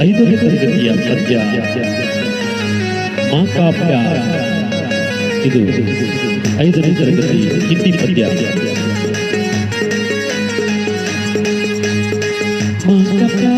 ಐದನೇ ತರಗತಿಯ ಪದ್ಯ ಮಾಕಾಪ್ಯ ಇದು ಐದನೇ ತರಗತಿ ಹಿಂದಿ ಪದ್ಯ माँ का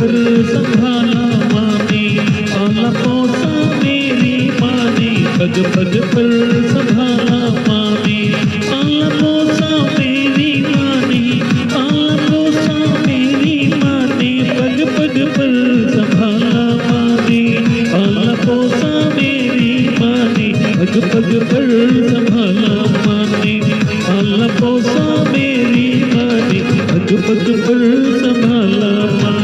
पर संभाला माने, आला पोसा मेरी माने पग पग पर संभाला माने। आला पोसा मेरी माने, आला पोसा मेरी माने पग पग पर संभाला माने। आला पोसा मेरी माने पग पग पर संभाला माने। आला पोसा मेरी माने पग पग पर संभाला माने।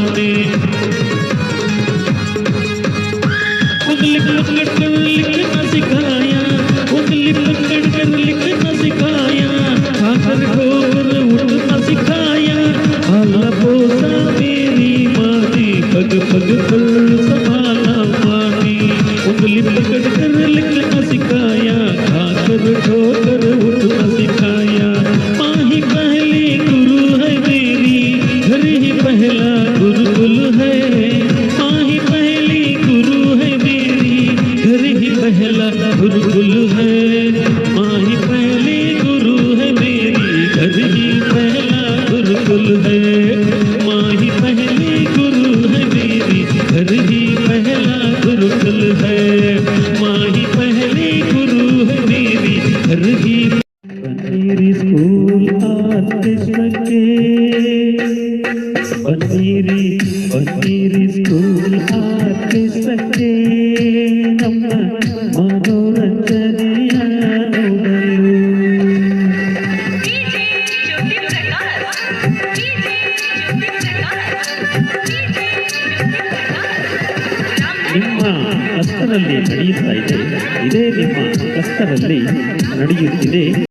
संभाला माने उंगली पकड़ कर लिखना सिखाया आखिर ठोकर पहला गुरुकुल है? माही पहली गुरु है मेरी, घर ही पहला गुरुकुल है। माही पहली गुरु है मेरी, घर ही पहला गुरुकुल है। माही पहली गुरु है मेरी, घर ही। पनीरी स्कूल आते सके, पनीरी ಕಸ್ತರಲ್ಲಿ ನಡೆಯುತ್ತಾ ಇದೆ. ಇದೇ ನಿಮ್ಮ ಕಷ್ಟದಲ್ಲಿ ನಡೆಯುತ್ತಿದೆ.